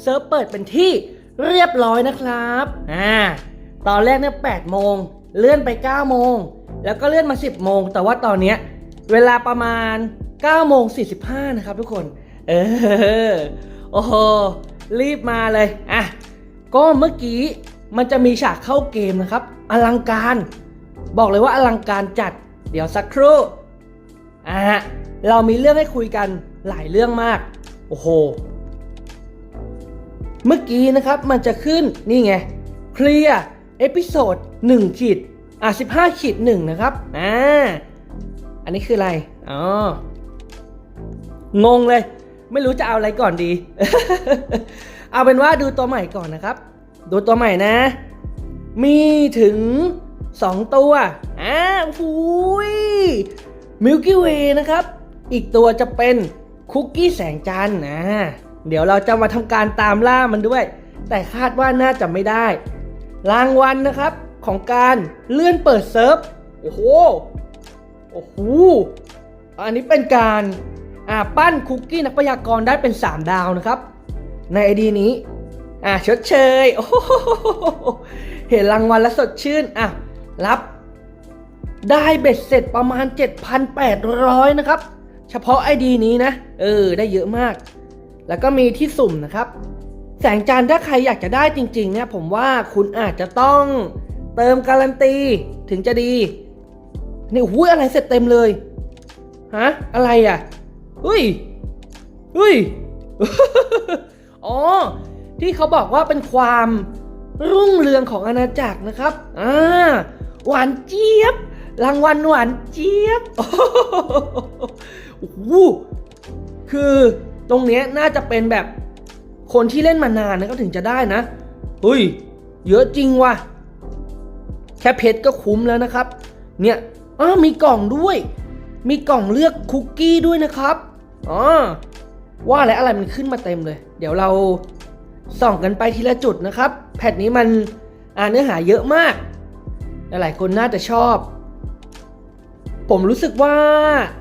เซิร์ฟเปิดเป็นที่เรียบร้อยนะครับอ่าตอนแรกเนี่ย8โมงเลื่อนไป9โมงแล้วก็เลื่อนมา 10โมงแต่ว่าตอนเนี้ยเวลาประมาณ9โมง45นะครับทุกคนเออโอ้โหรีบมาเลยอะก็เมื่อกี้มันจะมีฉากเข้าเกมนะครับ อลังการ บอกเลยว่าอลังการจัด เดี๋ยวสักครู่อะเรามีเรื่องให้คุยกันหลายเรื่องมาก โอ้โห เมื่อกี้นะครับมันจะขึ้นนี่ไงเคลียร์เอพิโซด1ขีดอะ15ขีด1นะครับอ่าอันนี้คืออะไรอ๋องงเลย ไม่รู้จะเอาอะไรก่อนดี เอาเป็นว่าดูตัวใหม่ก่อนนะครับ ดูตัวใหม่นะ มีถึง 2 ตัวอ่าหูยมิลกี้เวย์นะครับ อีกตัวจะเป็นคุกกี้แสงจันทร์นะ เดี๋ยวเราจะมาทำการตามล่ามันด้วย แต่คาดว่าน่าจะไม่ได้ รางวัลนะครับของการเลื่อนเปิดเซิร์ฟ โอ้โห โอ้โห อันนี้เป็นการอ่าปั้นคุกกี้นักพยากรณ์ได้เป็น 3 ดาวนะครับ ในไอดีนี้ อ่าชดเชย โอ้โหเห็นรางวัลแล้วสดชื่น อะ รับได้เบ็ดเสร็จประมาณ 7,800 นะครับ เฉพาะไอดีนี้นะ เออ ได้เยอะมาก แล้วก็มีที่สุ่มนะครับ แสงจันทร์ถ้าใครอยากจะได้จริงๆเนี่ยผมว่าคุณอาจจะต้องเติมการันตีถึงจะดี นี่หูยอะไรเสร็จเต็มเลยฮะอะไรอะเฮ้ยเฮ้ยอ๋อที่เขาบอกว่าเป็นความรุ่งเรืองของอาณาจักรนะครับอ่าหวานเจี๊ยบ รางวัลหวานเจี๊ยบโอ้โหคือ ตรงเนี้ยน่าจะเป็นแบบคนที่เล่นมานานนะก็ถึงจะได้นะเฮ้ย เยอะจริงว่ะ แค่เพชรก็คุ้มแล้วนะครับ เนี่ยอ้ามีกล่องด้วย มีกล่องเลือกคุกกี้ด้วยนะครับอ๋อว่าแล้วอะไรมันขึ้นมาเต็มเลย เดี๋ยวเราส่องกันไปทีละจุดนะครับ แพทนี้มันอ่านเนื้อหาเยอะมาก หลายๆคนน่าจะชอบ ผมรู้สึกว่า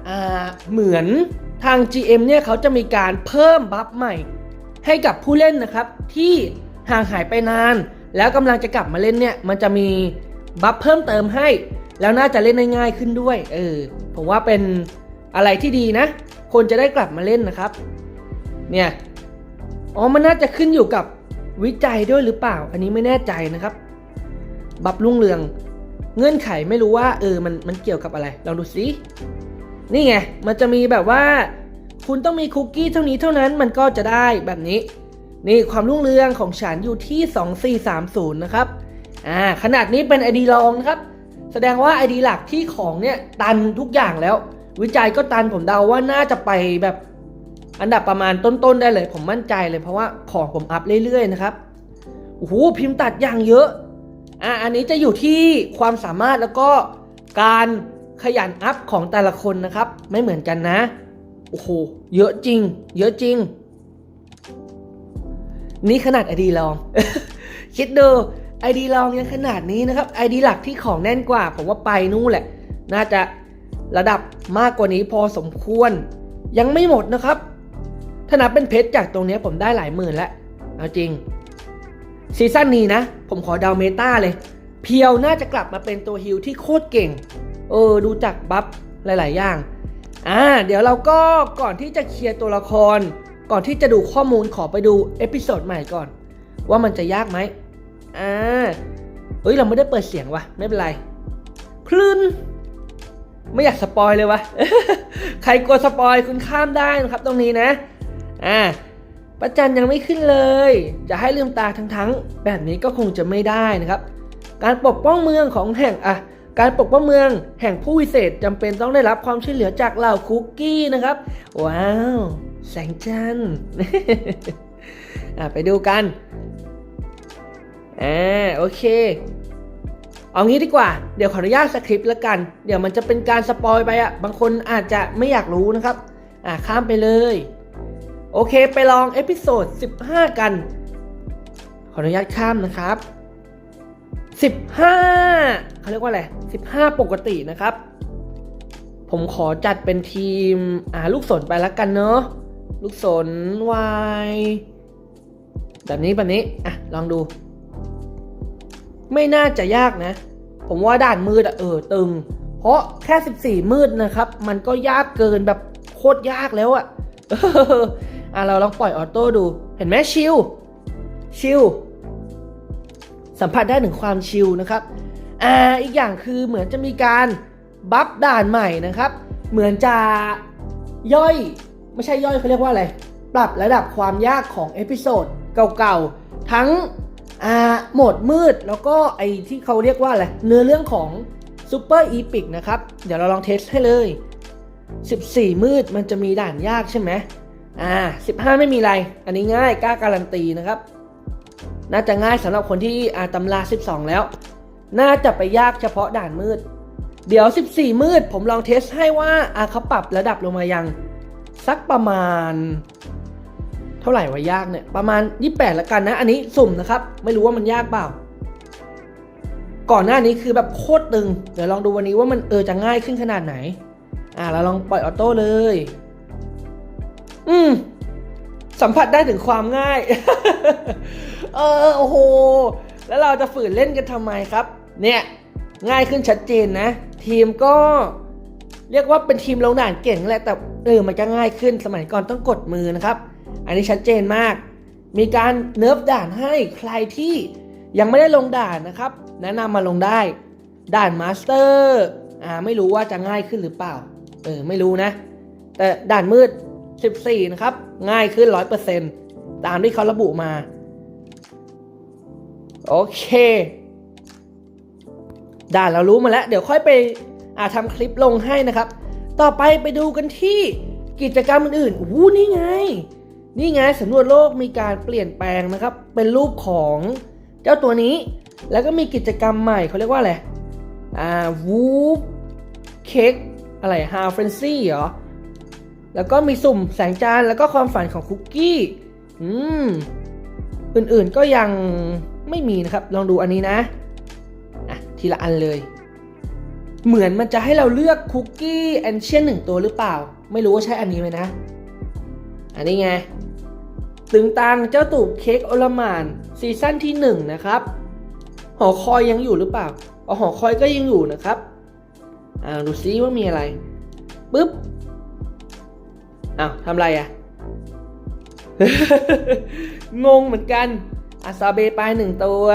อ่าเหมือน ทาง GM เนี่ยเขาจะมีการเพิ่มบัฟใหม่ ให้กับผู้เล่นนะครับ ที่ห่างหายไปนาน แล้วกำลังจะกลับมาเล่นเนี่ย มันจะมีบัฟเพิ่มเติมให้ แล้วน่าจะเล่นได้ง่ายขึ้นด้วย เออผมว่าเป็นอะไรที่ดีนะ คนจะได้กลับมาเล่นนะครับ เนี่ยอ๋อมันน่าจะขึ้นอยู่กับวิจัยด้วยหรือเปล่า อันนี้ไม่แน่ใจนะครับ บัฟรุ่งเรือง เงื่อนไขไม่รู้ว่า เออมันมันเกี่ยวกับอะไร ลองดูสิ นี่ไง มันจะมีแบบว่า คุณต้องมีคุกกี้เท่านี้เท่านั้นมันก็จะได้แบบนี้ นี่ความรุ่งเรืองของฉันอยู่ที่ 2430 นะครับ อ่า ขนาดนี้เป็น ID รองนะครับ แสดงว่า ID หลักที่ของเนี่ย ตันทุกอย่างแล้ว วิจัยก็ตันผมเดาว่าน่าจะไปแบบอันดับประมาณต้นๆได้เลย ผมมั่นใจเลยเพราะว่าของผมอัพเรื่อยๆนะครับโอ้โหพิมพ์ตัดอย่างเยอะอะอันนี้จะอยู่ที่ความสามารถแล้วก็การ ขยันอัพของแต่ละคนนะครับ ไม่เหมือนกันนะ โอ้โห เยอะจริง เยอะจริง นี่ขนาดไอดีลอง คิดดูไอดีลองยังขนาดนี้นะครับไอดีหลักที่ของแน่นกว่า ผมว่าไปนู่นแหละ น่าจะระดับมากกว่านี้พอสมควร ยังไม่หมดนะครับ ถ้านับเป็นเพชรจากตรงนี้ผมได้หลายหมื่นแล้ว เอาจริง ซีซั่นนี้นะ ผมขอดาวเมตาเลย เพียวน่าจะกลับมาเป็นตัวฮิลที่โคตรเก่ง เออดูจากบัฟหลาย ๆ อย่างอ่าเดี๋ยวเราก็ก่อนที่จะเคลียร์ตัวละคร ก่อนที่จะดูข้อมูลขอไปดูเอพิโซดใหม่ก่อน ว่ามันจะยากไหมอ่าเฮ้ยเราไม่ได้เปิดเสียงวะไม่เป็นไรคลื่นไม่อยากสปอยเลยวะใครกลัวสปอยคุณข้ามได้นะครับตรงนี้นะอ่าประจันยังไม่ขึ้นเลย จะให้ลืมตาทั้งๆ แบบนี้ก็คงจะไม่ได้นะครับ การปกป้องเมืองของแห่งอะ การปกป้องเมืองแห่งผู้วิเศษจำเป็นต้องได้รับความช่วยเหลือจากเหล่าคุกกี้นะครับ ว้าว แสงจันทร์ไปดูกันอ่าโอเค เอางี้ดีกว่า เดี๋ยวขออนุญาตสคริปต์แล้วกัน เดี๋ยวมันจะเป็นการสปอยไปอะบางคนอาจจะไม่อยากรู้นะครับ อ่าข้ามไปเลย โอเคไปลองเอพิโซด 15 กัน ขออนุญาตข้ามนะครับ 15เขาเรียกว่าอะไร15 ปกตินะครับ ผมขอจัดเป็นทีมอ่าลูกศรไปแล้วกันเนาะลูกศรวายแบบนี้แบบนี้อะลองดู ไม่น่าจะยากนะ ผมว่าด่านมืดอะเออตึง เพราะแค่ 14 มืดนะครับ มันก็ยากเกินแบบโคตรยากแล้วอะอะเราลองปล่อยออโต้ดู เห็นไหมชิลชิล สัมผัสได้ถึงความชิลนะครับอ่าอีกอย่างคือเหมือนจะมีการบัฟด่านใหม่นะครับ เหมือนจะย่อยไม่ใช่ย่อยเขาเรียกว่าอะไร ปรับระดับความยากของเอพิโซดเก่าๆ ทั้งอ่าโหมดมืดแล้วก็ไอที่เขาเรียกว่าอะไร เนื้อเรื่องของซูเปอร์อีพิกนะครับ เดี๋ยวเราลองเทสให้เลย 14 มืดมันจะมีด่านยากใช่ไหมอ่า 15 ไม่มีอะไร อันนี้ง่ายกล้าการันตีนะครับ น่าจะง่ายสำหรับคนที่อาตำรา 12 แล้ว น่าจะไปยากเฉพาะด่านมืด เดี๋ยว 14 มืด ผมลองเทสให้ว่าอาเขาปรับระดับลงมายัง สักประมาณ เท่าไหร่วะยากเนี่ย ประมาณ 28ละกันนะ อันนี้สุ่มนะครับ ไม่รู้ว่ามันยากเปล่า ก่อนหน้านี้คือแบบโคตรตึง เดี๋ยวลองดูวันนี้ว่ามันเออจะง่ายขึ้นขนาดไหน อ่าเราลองปล่อยออโต้เลย อืมสัมผัสได้ถึงความง่าย เออโอ้โห แล้วเราจะฝืนเล่นกันทำไมครับ เนี่ยง่ายขึ้นชัดเจนนะ ทีมก็เรียกว่าเป็นทีมลงด่านเก่งแหละแต่เออมันจะง่ายขึ้นสมัยก่อนต้องกดมือนะครับ อันนี้ชัดเจนมาก มีการเนิร์ฟด่านให้ใครที่ยังไม่ได้ลงด่านนะครับ แนะนำมาลงได้ ด่านมาสเตอร์อ่าไม่รู้ว่าจะง่ายขึ้นหรือเปล่าเออไม่รู้นะ แต่ด่านมืด 14 นะครับ ง่ายขึ้น 100%ตามที่เขาระบุมา โอเคด่านเรารู้มาแล้ว เดี๋ยวค่อยไปอาทำคลิปลงให้นะครับ ต่อไปไปดูกันที่กิจกรรมอื่นๆอู้นี่ไง นี่ไงสำรวจโลกมีการเปลี่ยนแปลงนะครับ เป็นรูปของเจ้าตัวนี้ แล้วก็มีกิจกรรมใหม่เขาเรียกว่าอะไร อ่าวูฟเค้กอะไรฮาเฟรนซี่เหรอ แล้วก็มีสุ่มแสงจานแล้วก็ความฝันของคุกกี้ อืม อื่นๆก็ยัง ไม่มีนะครับ ลองดูอันนี้นะอะทีละอันเลย เหมือนมันจะให้เราเลือกคุกกี้แอนเชียนหนึ่งตัวหรือเปล่า ไม่รู้ว่าใช่อันนี้ไหมนะ อันนี้ไง ตึงตังเจ้าตูบเค้กโอลมานซีซั่นที่หนึ่งนะครับ หอคอยยังอยู่หรือเปล่าอ๋อหอคอยก็ยังอยู่นะครับอ่าดูซิว่ามีอะไรปึ๊บอ้าวทำไรอะ งงเหมือนกัน อาซาเบไปหนึ่งตัว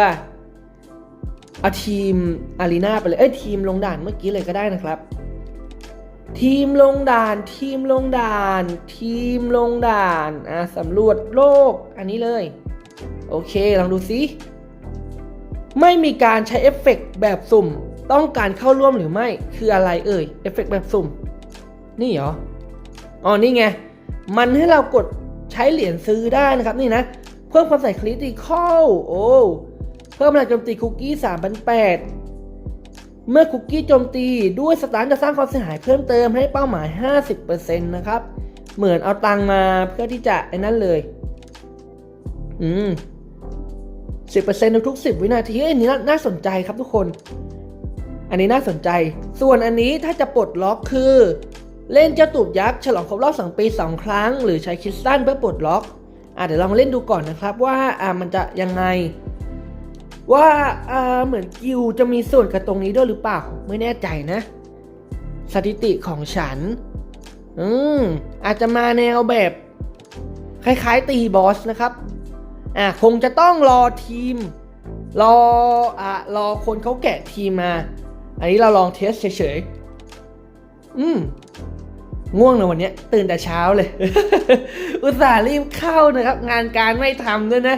เอาทีมอารีนาไปเลย เอ้ยทีมลงด่านเมื่อกี้เลยก็ได้นะครับ ทีมลงด่าน ทีมลงด่าน ทีมลงด่านอะสำรวจโลกอันนี้เลย โอเคลองดูซิ ไม่มีการใช้เอฟเฟกต์แบบสุ่ม ต้องการเข้าร่วมหรือไม่ คืออะไรเอ่ย เอฟเฟกต์แบบสุ่ม นี่เหรอ อ๋อ นี่ไง มันให้เรากดใช้เหรียญซื้อได้นะครับนี่นะ พิ่มความใส่คริติคอลโอ้เพิ่มพลังโจมตีคุกกี้3 8 0 0เมื่อคุกกี้โจมตีด้วยสตาร์จะสร้างความเสียหายเพิ่มเติมให้เป้าหมาย 50%นะครับ เหมือนเอาตังมาเพื่อที่จะไอ้นั่นเลย อืม 10%ในทุก10 วินาทีอันนี้น่าสนใจครับทุกคน อันนี้น่าสนใจ ส่วนอันนี้ถ้าจะปลดล็อกคือ เล่นเจ้าตูบยักษ์ฉลองครบรอบ2ปี 2 ครั้ง หรือใช้คริสตัลเพื่อปลดล็อก เดี๋ยวลองเล่นดูก่อนนะครับว่าอ่ามันจะยังไงว่าอ่าเหมือนกิวจะมีส่วนกับตรงนี้ด้วยหรือเปล่าไม่แน่ใจนะ สถิติของฉัน อืมอาจจะมาแนวแบบ คล้ายๆตีบอสนะครับอะคงจะต้องรอทีม รออะรอคนเขาแกะทีมมา อันนี้เราลองเทสเฉยๆ อืม ง่วงนะวันนี้ตื่นแต่เช้าเลย อุตส่าห์รีบเข้านะครับ งานการไม่ทำด้วยนะ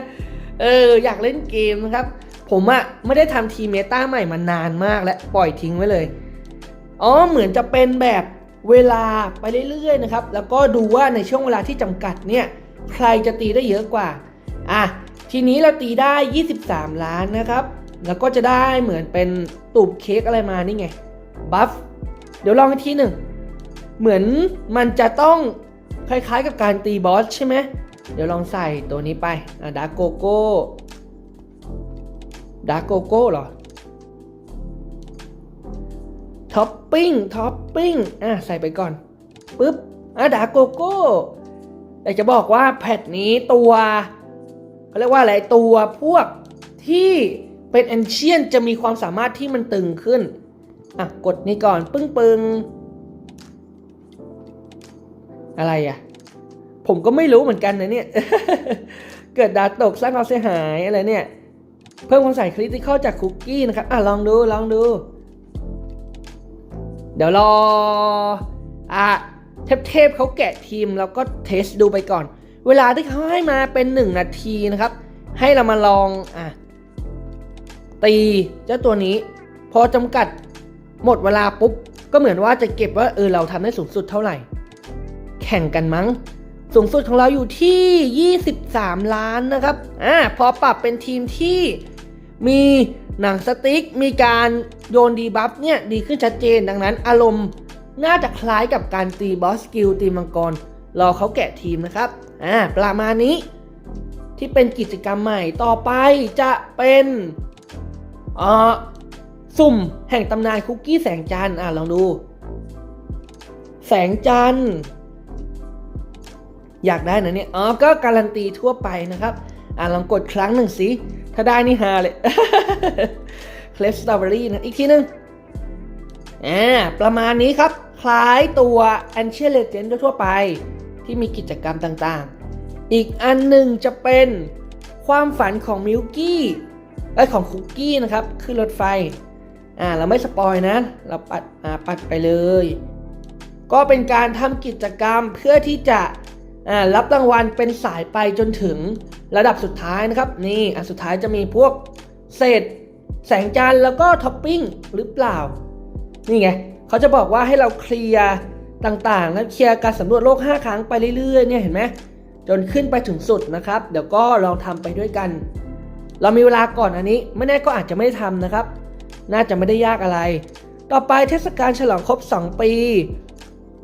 เออ อยากเล่นเกมนะครับ ผมอะไม่ได้ทำทีเมตาใหม่มานานมากและปล่อยทิ้งไว้เลย อ๋อเหมือนจะเป็นแบบเวลาไปเรื่อยๆนะครับ แล้วก็ดูว่าในช่วงเวลาที่จำกัดเนี่ย ใครจะตีได้เยอะกว่าอะทีนี้เราตีได้ 23 ล้านนะครับ แล้วก็จะได้เหมือนเป็นตูบเค้กอะไรมานี่ไงบัฟเดี๋ยวลองอีกทีหนึ่ง เหมือนมันจะต้องคล้ายๆกับการตีบอสใช่ไหม เดี๋ยวลองใส่ตัวนี้ไปดาร์โกโก้ดาร์โกโก้เหรอ ท็อปปิ้ง ท็อปปิ้ง อะ ใส่ไปก่อน ปึ๊บ อะดาร์โกโก้แต่จะบอกว่าแพทนี้ตัวเขาเรียกว่าอะไรตัวพวกที่เป็นแอนเชียนจะมีความสามารถที่มันตึงขึ้น อะ กดนี่ก่อน ปึ้งปึง อะไรอะ ผมก็ไม่รู้เหมือนกันนะเนี่ย เกิดดาตกสร้างความเสียหายอะไรเนี่ย เพิ่มความใส่คริติคอลจากคุกกี้นะครับ อะลองดูลองดู เดี๋ยวรอ อะเทพๆเขาแกะทีมแล้วก็เทสดูไปก่อน เวลาที่เขาให้มาเป็น 1 นาทีนะครับ ให้เรามาลองอะตีเจ้าตัวนี้ พอจำกัดหมดเวลาปุ๊บ ก็เหมือนว่าจะเก็บว่าเออเราทำได้สูงสุดเท่าไหร่ แข่งกันมั้ง สูงสุดของเราอยู่ที่ 23 ล้านนะครับอ่าพอปรับเป็นทีมที่มีหนังสติ๊กมีการโยนดีบัฟเนี่ยดีขึ้นชัดเจนดังนั้น อารมณ์น่าจะคล้ายกับการตีบอสกิลตีมังกรรอเขาแกะทีมนะครับอ่าประมาณนี้ที่เป็นกิจกรรมใหม่ต่อไปจะเป็นอ่าสุ่มแห่งตำนานคุกกี้แสงจันทร์อ่าลองดู แสงจันทร์ อยากได้นะเนี่ย อ๋อ ก็การันตีทั่วไปนะครับ อ่าลองกดครั้งหนึ่งสิ ถ้าได้นี่ฮาเลย เคลฟสตรอเบอรี่นะ อีกทีหนึง อ่า ประมาณนี้ครับ คล้ายตัว a n c i e n Legend ทั่วไป ที่มีกิจกรรมต่างๆ อีกอันหนึ่งจะเป็นความฝันของมิลกี้ไอยของคุกกี้นะครับ ขึ้นรถไฟ อ่า เราไม่สปอยนะ เราปัด อ่า ปัดไปเลย ก็เป็นการทำกิจกรรมเพื่อที่จะ รับรางวัลเป็นสายไปจนถึงระดับสุดท้ายนะครับ นี่อะสุดท้ายจะมีพวกเศษแสงจันทร์แล้วก็ท็อปปิ้งหรือเปล่า นี่ไงเขาจะบอกว่าให้เราเคลียร์ต่างๆ แล้วเคลียร์การสำรวจโลก 5 ครั้งไปเรื่อยๆเนี่ยเห็นไหมจนขึ้นไปถึงสุดนะครับ เดี๋ยวก็ลองทำไปด้วยกัน เรามีเวลาก่อนอันนี้ ไม่แน่ก็อาจจะไม่ได้ทำนะครับ น่าจะไม่ได้ยากอะไร ต่อไปเทศกาลฉลองครบ 2 ปี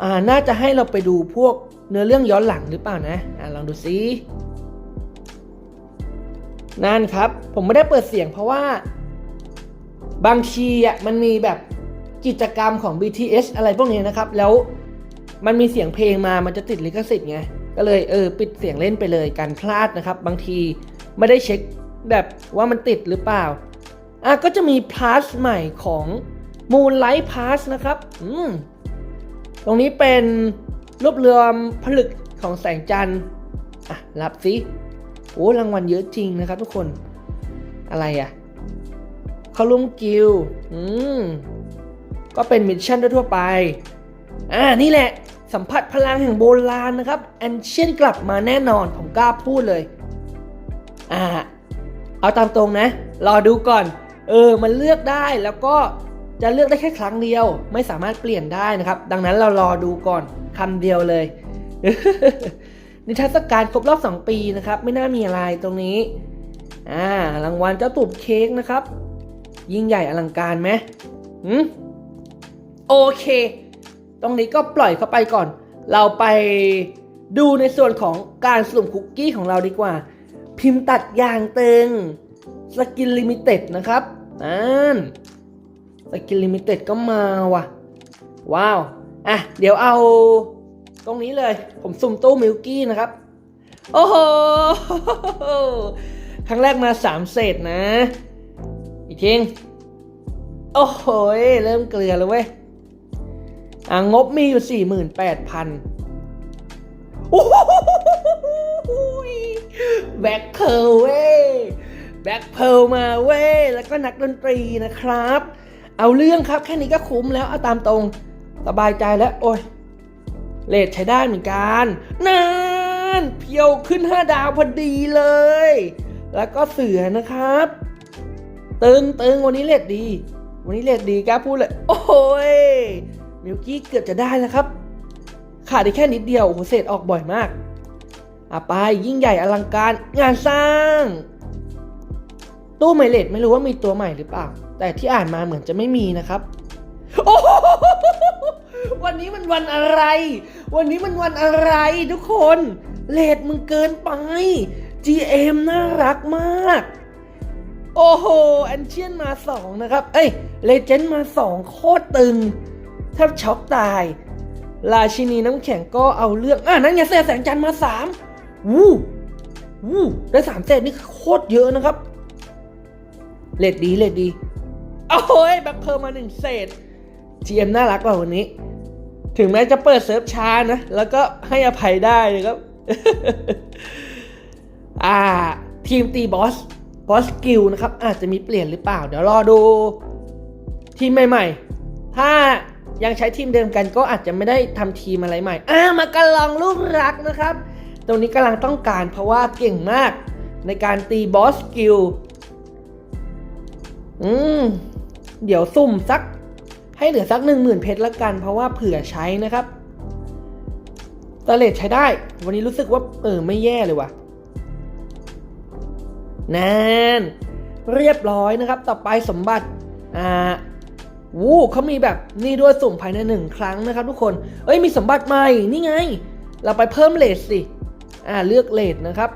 อ่า น่าจะให้เราไปดูพวก เนื้อเรื่องย้อนหลังหรือเปล่านะอ่าลองดูซินั่นครับ ผมไม่ได้เปิดเสียงเพราะว่า บางทีอะมันมีแบบกิจกรรมของ BTS อะไรพวกนี้นะครับ แล้วมันมีเสียงเพลงมามันจะติดลิขสิทธิ์ไงก็เลยเออปิดเสียงเล่นไปเลยการพลาดนะครับ บางทีไม่ได้เช็คแบบว่ามันติดหรือเปล่าอะก็จะมีพาสใหม่ของ Moonlight Pass นะครับ อืม ตรงนี้เป็น รวบรวมผลึกของแสงจันทร์อะรับสิโอ้รางวัลเยอะจริงนะครับทุกคนอะไรอะคอลุมกิลอืมก็เป็นมิชชั่นทั่วไป อ่า นี่แหละ สัมผัสพลังแห่งโบราณนะครับแอนเชียนกลับมาแน่นอน ผมกล้าพูดเลย อ่า เอาตามตรงนะ รอดูก่อน เออ มันเลือกได้แล้วก็ จะเลือกได้แค่ครั้งเดียว ไม่สามารถเปลี่ยนได้นะครับ ดังนั้นเรารอดูก่อนคำเดียวเลย นิทรรศการครบรอบ 2 ปีนะครับ ไม่น่ามีอะไรตรงนี้อ่ารางวัลเจ้าตูบเค้กนะครับ ยิ่งใหญ่อลังการไหมหืมโอเค ตรงนี้ก็ปล่อยเข้าไปก่อน เราไปดูในส่วนของการสุ่มคุกกี้ของเราดีกว่า พิมพ์ตัดยางเตึงสกินลิมิเต็ดนะครับอ่าน สกินลิมิเต็ดก็มาว่ะ ว้าว อะ เดี๋ยวเอา ตรงนี้เลย ผมสุ่มตู้มิลกี้นะครับ โอ้โห ครั้งแรกมาสามเศษนะ อีกทีงโอ้โห เริ่มเกลือแล้วเว้ย อะ งบมีอยู่48,000โอ้โหแบ็คเพลเว้ยแบ็คเพลมาเว้ย แล้วก็นักดนตรีนะครับ เอาเรื่องครับแค่นี้ก็คุ้มแล้วเอาตามตรงสบายใจแล้วโอ้ยเลทใช้ได้เหมือนกันนั่นเพียวขึ้น 5 ดาวพอดีเลย แล้วก็เสือนะครับตึงตึงวันนี้เลทดี วันนี้เลทดีกล้าพูดเลย โอ้ยมิวกี้เกือบจะได้แล้วครับ ขาดอีกแค่นิดเดียวโอ้โหเศษออกบ่อยมากอะไปยิ่งใหญ่อลังการงานสร้าง ตู้ไมายเลดไม่รู้ว่ามีตัวใหม่หรือเปล่า แต่ที่อ่านมาเหมือนจะไม่มีนะครับ โอ้โหวันนี้มันวันอะไร วันนี้มันวันอะไรทุกคนเลดมึงเกินไป GM น่ารักมาก โอ้โหแอนเชียนมาสองนะครับ เอ้ยเลเจนด์มาสองโคตรตึงแทบช็อกตาย ราชินีน้ำแข็งก็เอาเรื่องอะนั่นไงเศษแสงจันทร์มาสามวู้วู้ได้สามเศษนี่คือโคตรเยอะนะครับ เลดดีเลดดีโอ้ยแบบเพิ่มมาหนึ่งเศษ GM น่ารักกว่าวันนี้ ถึงแม้จะเปิดเซิร์ฟช้านะ แล้วก็ให้อภัยได้นะครับ อ่า ทีมตีบอสบอสกิลนะครับ อาจจะมีเปลี่ยนหรือเปล่า เดี๋ยวรอดู ทีมใหม่ๆ ถ้ายังใช้ทีมเดิมกันก็อาจจะไม่ได้ทำทีมอะไรใหม่ อ่ามากระลองลูกรักนะครับ ตรงนี้กำลังต้องการเพราะว่าเก่งมากในการตีบอสกิล อืม เดี๋ยวซุ่มสัก ให้เหลือสักหนึ่งหมื่นเพชรละกัน เพราะว่าเผื่อใช้นะครับตะเลดใช้ได้ วันนี้รู้สึกว่า เออ ไม่แย่เลยว่ะนั่นเรียบร้อยนะครับ ต่อไปสมบัติ อ่า วู้เขามีแบบนี่ด้วยสุ่มภายในหนึ่งครั้งนะครับ ทุกคน เอ้ย มีสมบัติใหม่ นี่ไง เราไปเพิ่มเลทสิ อ่า เลือกเลทนะครับ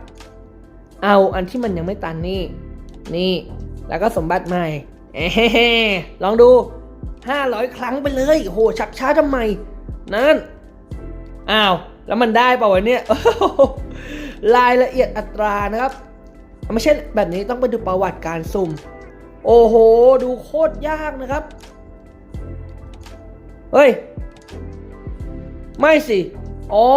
เอาอันที่มันยังไม่ตันนี่ นี่ แล้วก็สมบัติใหม่เอ้ลองดู 500 ครั้งไปเลยโหชักช้าทำไม นั่น อ้าว แล้วมันได้เปล่าวะเนี่ยรายละเอียดอัตรานะครับ ไม่ใช่แบบนี้ต้องไปดูประวัติการสุ่ม โอ้โห ดูโคตรยากนะครับ เฮ้ย ไม่สิ อ๋อ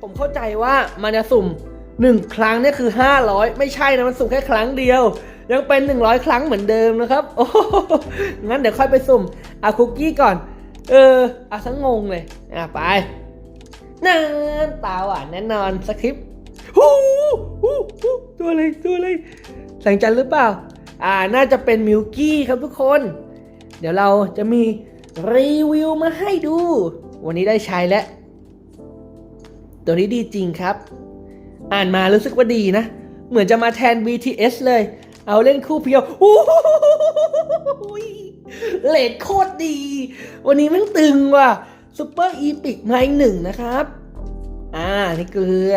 ผมเข้าใจว่ามันจะสุ่ม 1 ครั้งเนี่ยคือ 500 ไม่ใช่นะ มันสุ่มแค่ครั้งเดียว ยังเป็น 100 ครั้งเหมือนเดิมนะครับ โอ้งั้นเดี๋ยวค่อยไปสุ่มเอาคุกกี้ก่อน เออเอาสังงงเลย อะไปนั่นตาหวานแน่นอนสคริปต์ฮู้ฮู้ฮู้ตัวอะไรตัวอะไรแสงจันทร์หรือเปล่า อ่าน่าจะเป็นมิลกี้ครับทุกคน เดี๋ยวเราจะมีรีวิวมาให้ดู วันนี้ได้ใช้แล้ว ตัวนี้ดีจริงครับ อ่านมารู้สึกว่าดีนะ เหมือนจะมาแทน BTS เลย เอาเล่นคู่เพียวอู้หูยเลดโคตรดี วันนี้มันตึงว่ะซูเปอร์อีพิกมาอีกหนึ่งนะครับ อ่า นี่เกลือ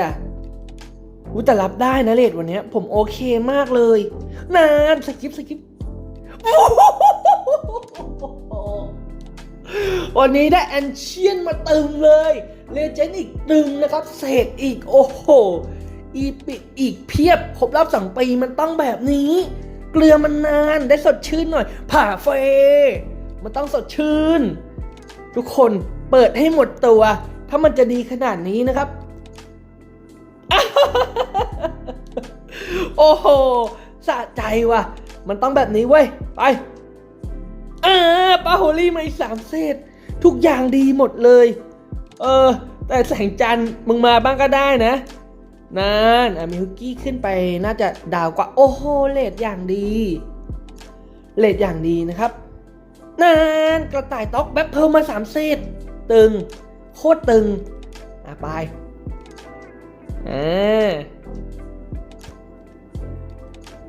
อู้แต่รับได้นะเลดวันนี้ผมโอเคมากเลยนานสกิปสกิปวันนี้ได้แอนเชียนมาตึงเลยเลเจนด์อีกตึงนะครับเสกอีก โอ้โห อีปิอีกเพียบครบรอบสองปีมันต้องแบบนี้ เกลือมันนานได้สดชื่นหน่อย ผ่าเฟ มันต้องสดชื่น ทุกคนเปิดให้หมดตัว ถ้ามันจะดีขนาดนี้นะครับ โอ้โหสะใจว่ะ มันต้องแบบนี้เว้ย ไปอ่าปาโฮลี่มาอีกสามเซตทุกอย่างดีหมดเลย เออ แต่แสงจันทร์มึงมาบ้างก็ได้นะ นั่นมิฮุกี้ขึ้นไปน่าจะดาวกว่า โอ้โหเลดอย่างดีเลดอย่างดีนะครับนั่นกระต่ายต๊อกแบ็คเพิ่มมาสามเซตตึง โคตรตึง อะไปอ่า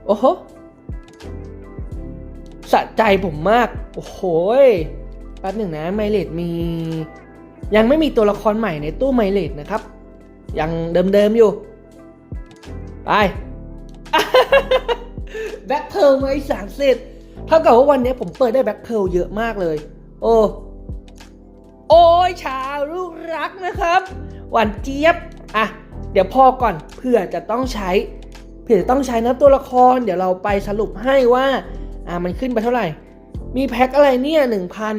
โอ้โหสะใจผมมาก โอ้โหแป๊บหนึ่งนะไมเลดมี ยังไม่มีตัวละครใหม่ในตู้ไมเลดนะครับ ยังเดิมๆอยู่ ไปแบ็คเพลมาไอีกสามเซตเท่ากับว่าวันนี้ผมเปิดได้แบ็คเพลเยอะมากเลย โอ้โอ้ยชาวลูกรักนะครับ หวานเจี๊ยบ อะ เดี๋ยวพอก่อนเผื่อจะต้องใช้เผื่อจะต้องใช้นะตัวละคร เดี๋ยวเราไปสรุปให้ว่า อ่ามันขึ้นไปเท่าไหร่ มีแพ็คอะไรเนี่ยหนึ่งพัน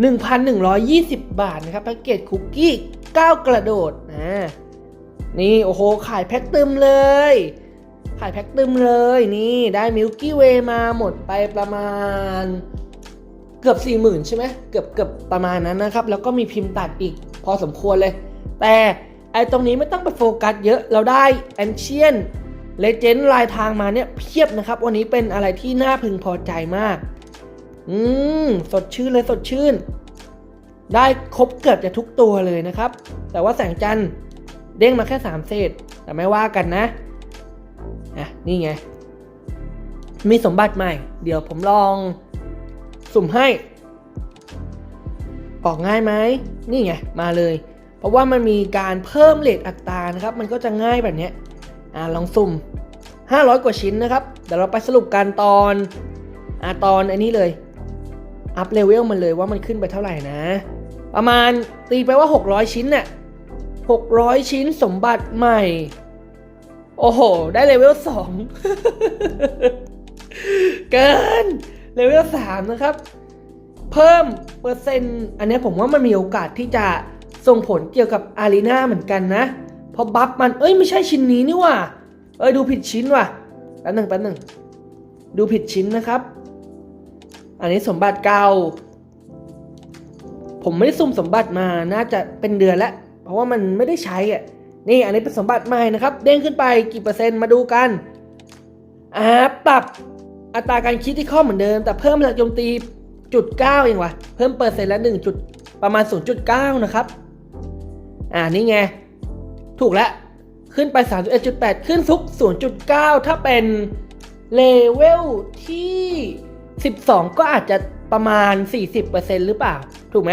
หนึ่งพันหนึ่งร้อยยี่สิบบาทนะครับแพ็กเกจคุกกี้ก้าวกระโดด อ่า นี่โอ้โหขายแพ็คตึมเลย ขายแพ็คตึมเลยนี่ได้มิลกี้เวมาหมดไปประมาณ เกือบ 4 0,000 ใช่ไหมเกือบเกือบประมาณนั้นนะครับ แล้วก็มีพิมพ์ตัดอีกพอสมควรเลย แต่ไอตรงนี้ไม่ต้องไปโฟกัสเยอะเราได้แอนเชียนเลเจนด์ลายทางมาเนี่ยเพียบนะครับ วันนี้เป็นอะไรที่น่าพึงพอใจมาก อืม สดชื่นเลยสดชื่น ได้ครบเกือบจะทุกตัวเลยนะครับ แต่ว่าแสงจันทร์ เด้งมาแค่สามเศษ แต่ไม่ว่ากันนะอะนี่ไง มีสมบัติใหม่ เดี๋ยวผมลองสุ่มให้ออกง่ายไหมนี่ไง มาเลย เพราะว่ามันมีการเพิ่มเลทอัตรานะครับ มันก็จะง่ายแบบนี้อ่าลองสุ่ม 500 กว่าชิ้นนะครับ เดี๋ยวเราไปสรุปกันตอนอ่าตอนอันนี้เลย อัพเลเวลมันเลยว่ามันขึ้นไปเท่าไหร่นะ ประมาณตีไปว่า 600 ชิ้นน่ะ 600 ชิ้นสมบัติใหม่ โอ้โห ได้เลเวล 2 เกิน เลเวล 3 นะครับ เพิ่มเปอร์เซ็นต์ อันนี้ผมว่ามันมีโอกาสที่จะส่งผลเกี่ยวกับอารีนาเหมือนกันนะ เพราะบัฟมัน เอ้ย ไม่ใช่ชิ้นนี้นี่ว่ะเอ้ย ดูผิดชิ้นว่ะ แป๊บหนึ่งแป๊บหนึ่ง ดูผิดชิ้นนะครับ อันนี้สมบัติเก่า ผมไม่ได้สุ่มสมบัติมา น่าจะเป็นเดือนแล้ว ราะว่ามันไม่ได้ใช้อะนี่อันนี้เป็นสมบัติใหม่นะครับ เด้งขึ้นไปกี่เปอร์เซ็นต์มาดูกันอ่าปรับอัตราการคิดที่ข้อเหมือนเดิม แต่เพิ่มพลังโจมตีจุดเก้าเองวะเพิ่มเปอร์เซ็นต์ละหนึ่งจุดประมาณ 0.9 นะครับ อ่านี่ไง ถูกแล้วขึ้นไป 31.8 ขึ้นทุก 0.9 ถ้าเป็นเลเวลที่ 12 ก็อาจจะประมาณ 40%หรือเปล่า ถูกไหม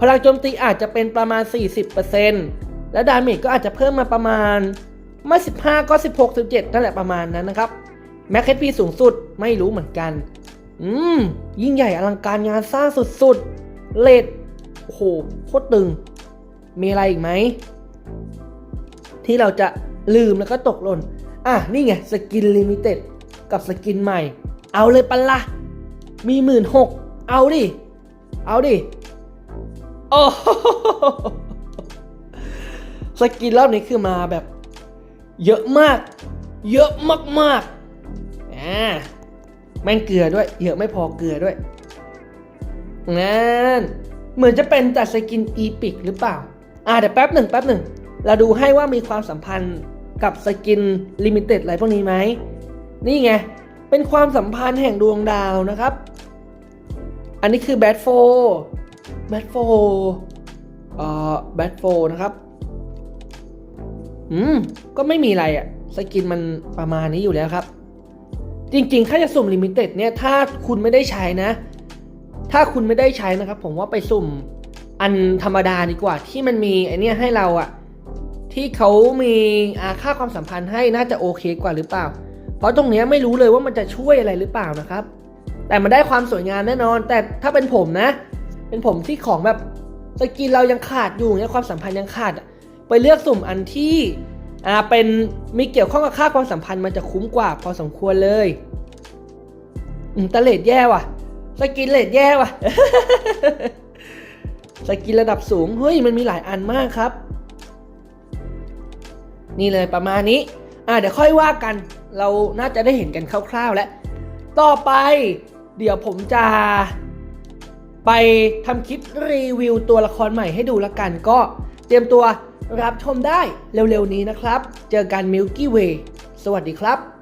พลังโจมตีอาจจะเป็นประมาณ 40%และดาเมจก็อาจจะเพิ่มมาประมาณไม่ 15 ก็ 16 17 นั่นแหละประมาณนั้นนะครับ แม็กซ์พีสูงสุดไม่รู้เหมือนกัน อืม ยิ่งใหญ่อลังการงานสร้างสุดๆ เลดโอ้โห โคตรตึง มีอะไรอีกไหม ที่เราจะลืมแล้วก็ตกหล่น อะ นี่ไง สกินลิมิเต็ดกับสกินใหม่ เอาเลยปันละ มีหมื่นหกเอาดิ เอาดิ โอ้สกินรอบนี้คือมาแบบ เยอะมาก เยอะมากๆอ่าแม่งเกลือด้วย เยอะไม่พอเกลือด้วยนั่นเหมือนจะเป็นแต่สกินอีพิกหรือเปล่า อ่าเดี๋ยวแป๊บหนึ่งแป๊บหนึ่งเราดูให้ว่ามีความสัมพันธ์กับสกินลิมิเต็ดอะไรพวกนี้ไหม นี่ไง เป็นความสัมพันธ์แห่งดวงดาวนะครับ อันนี้คือแบทโฟ แบทโฟเอ่อแบทโฟนะครับ อืม ก็ไม่มีอะไรอะสกินมันประมาณนี้อยู่แล้วครับ จริงๆ ถ้าจะสุ่มลิมิเต็ดเนี่ย ถ้าคุณไม่ได้ใช้นะ ถ้าคุณไม่ได้ใช้นะครับ ผมว่าไปสุ่มอันธรรมดาดีกว่า ที่มันมีไอเนี้ยให้เราอะที่เขามีอาค่าความสัมพันธ์ให้น่าจะโอเคกว่าหรือเปล่า เพราะตรงเนี้ยไม่รู้เลยว่ามันจะช่วยอะไรหรือเปล่านะครับ แต่มันได้ความสวยงามแน่นอน แต่ถ้าเป็นผมนะ เป็นผมที่ของแบบสกินเรายังขาดอยู่เนี่ยความสัมพันธ์ยังขาดอะไปเลือกสุ่มอันที่อ่าเป็นมีเกี่ยวข้องกับค่าความสัมพันธ์มันจะคุ้มกว่าพอสมควรเลยอืมตะเลดแย่ว่ะ สกินเลดแย่ว่ะ สกินระดับสูงเฮ้ยมันมีหลายอันมากครับ นี่เลยประมาณนี้อะเดี๋ยวค่อยว่ากัน เราน่าจะได้เห็นกันคร่าวๆแล้ว ต่อไป เดี๋ยวผมจะ ไปทำคลิปรีวิวตัวละครใหม่ให้ดูละกันก็เตรียมตัวรับชมได้เร็วๆนี้นะครับ เจอกัน Milky Way สวัสดีครับ